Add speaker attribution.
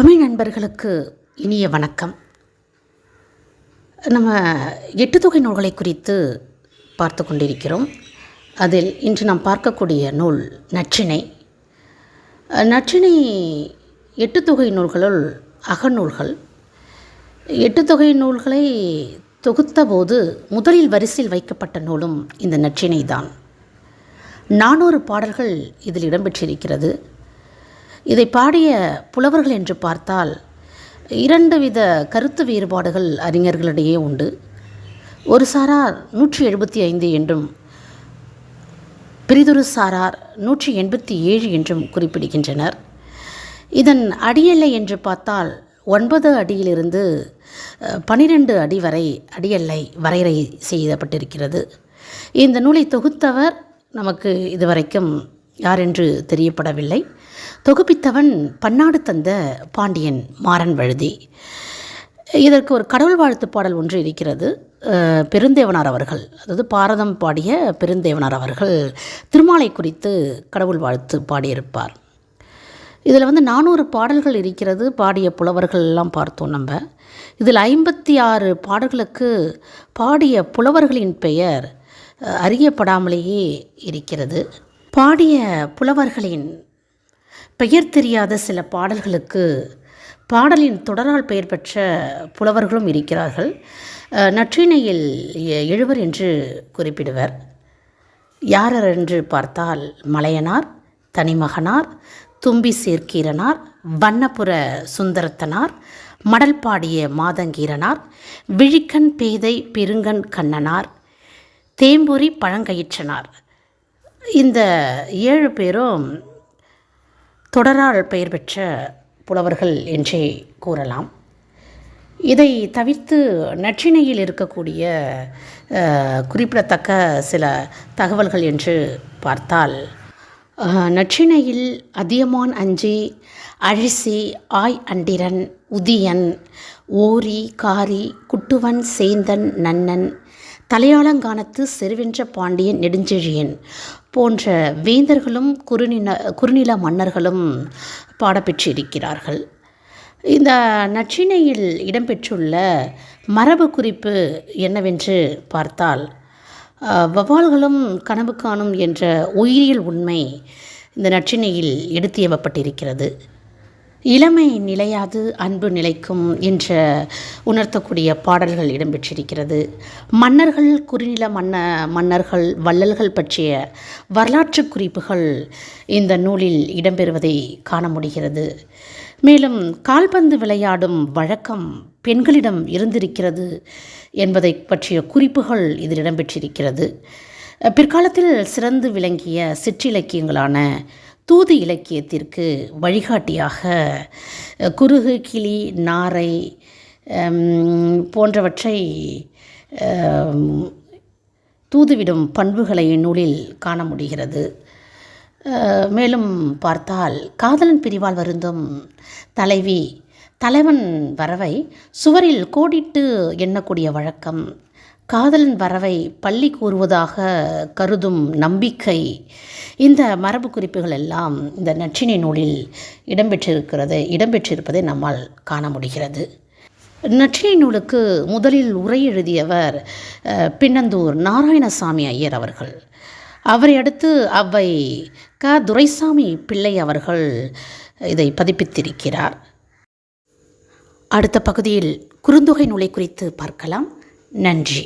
Speaker 1: தமிழ் நண்பர்களுக்கு இனிய வணக்கம். நம்ம எட்டு தொகை நூல்களை குறித்து பார்த்து கொண்டிருக்கிறோம். அதில் இன்று நாம் பார்க்கக்கூடிய நூல் நற்றினை நற்றினை எட்டு தொகை நூல்களுள் அகநூல்கள். எட்டு தொகை நூல்களை தொகுத்தபோது முதலில் வரிசையில் வைக்கப்பட்ட நூலும் இந்த நற்றினை தான் நானூறு பாடல்கள் இதில் இடம்பெற்றிருக்கிறது. இதை பாடிய புலவர்கள் என்று பார்த்தால் இரண்டு வித கருத்து வேறுபாடுகள் அறிஞர்களிடையே உண்டு. ஒரு சாரார் நூற்றி எழுபத்தி ஐந்து என்றும் பிரிதொரு சாரார் நூற்றி எண்பத்தி ஏழு என்றும் குறிப்பிடுகின்றனர். இதன் அடியெல்லை என்று பார்த்தால் ஒன்பது அடியிலிருந்து பனிரெண்டு அடி வரை அடியெல்லை வரையறை செய்யப்பட்டிருக்கிறது. இந்த நூலை தொகுத்தவர் நமக்கு இதுவரைக்கும் யாரென்று தெரியப்படவில்லை. தொகுப்பித்தவன் பன்னாடு தந்த பாண்டியன் மாறன் வழுதி. இதற்கு ஒரு கடவுள் வாழ்த்து பாடல் ஒன்று இருக்கிறது. பெருந்தேவனார் அவர்கள் அதாவது பாரதம் பாடிய பெருந்தேவனார் அவர்கள் திருமாலை குறித்து கடவுள் வாழ்த்து பாடியிருப்பார். இதில் வந்து நானூறு பாடல்கள் இருக்கிறது பாடிய புலவர்கள் எல்லாம் பார்த்தோம் நம்ம. இதில் ஐம்பத்தி ஆறு பாடல்களுக்கு பாடிய புலவர்களின் பெயர் அறியப்படாமலேயே இருக்கிறது. பாடிய புலவர்களின் பெயர் தெரியாத சில பாடல்களுக்கு பாடலின் தொடரால் பெயர் பெற்ற புலவர்களும் இருக்கிறார்கள். நற்றிணையில் எ- எழுவர் என்று குறிப்பிடுவர். யாரர் என்று பார்த்தால் மலையனார் தனிமகனார் தும்பி சேர்க்கீரனார் வண்ணபுர சுந்தரத்தனார் மடல் பாடிய மாதங்கீரனார் விழிக்கண் பேதை பெருங்கண் கண்ணனார் தேம்புரி பழங்கயிற்றனார். இந்த ஏழு பேரும் தொடரால் பெயர் பெற்ற புலவர்கள் என்றே கூறலாம். இதை தவிர்த்து நற்றிணையில் இருக்கக்கூடிய குறிப்பிடத்தக்க சில தகவல்கள் என்று பார்த்தால் அஹ், நற்றிணையில் அதியமான் அஞ்சி அழிசி ஆய் அண்டிரன் உதியன் ஓரி காரி குட்டுவன் சேந்தன் நன்னன் தலையாளங்கானத்து செருவென்ற பாண்டியன் நெடுஞ்செழியன் போன்ற வேந்தர்களும் குறுநில குறுநில மன்னர்களும் பாடப்பெற்றிருக்கிறார்கள். இந்த நச்சினையில் இடம்பெற்றுள்ள மரபு குறிப்பு என்னவென்று பார்த்தால் வவால்களும் கனவு காணும் என்ற உயிரியல் உண்மை இந்த நச்சினையில் எடுத்தியவப்பட்டிருக்கிறது இளமை நிலையாது அன்பு நிலைக்கும் என்ற உணர்த்தக்கூடிய பாடல்கள் இடம்பெற்றிருக்கிறது. மன்னர்கள் குறுநில மன்ன மன்னர்கள் வள்ளல்கள் பற்றிய வரலாற்று குறிப்புகள் இந்த நூலில் இடம்பெறுவதை காண முடிகிறது. மேலும் கால்பந்து விளையாடும் வழக்கம் பெண்களிடம் இருந்திருக்கிறது என்பதை பற்றிய குறிப்புகள் இதில் இடம்பெற்றிருக்கிறது. பிற்காலத்தில் சிறந்து விளங்கிய சிற்றிலக்கியங்களான தூது இலக்கியத்திற்கு வழிகாட்டியாக குறுகு குருகு கிளி நாரை போன்றவற்றை தூதுவிடும் பண்புகளை நூலில் காண முடிகிறது. மேலும் பார்த்தால் காதலன் பிரிவால் வருந்தும் தலைவி தலைவன் வரவை சுவரில் கோடிட்டு எண்ணக்கூடிய வழக்கம் காதலன் வரவை பள்ளி கூறுவதாக கருதும் நம்பிக்கை. இந்த மரபு குறிப்புகள் எல்லாம் இந்த நற்றினை நூலில் இடம்பெற்றிருக்கிறது. இடம்பெற்றிருப்பதை நம்மால் காண முடிகிறது. நற்றினை நூலுக்கு முதலில் உரை எழுதியவர் பின்னந்தூர் நாராயணசாமி ஐயர் அவர்கள். அவரை அடுத்து அவ்வை க. துரைசாமி பிள்ளை அவர்கள் இதை பதிப்பித்திருக்கிறார். அடுத்த பகுதியில் குறுந்தொகை நூலை குறித்து பார்க்கலாம். நன்றி.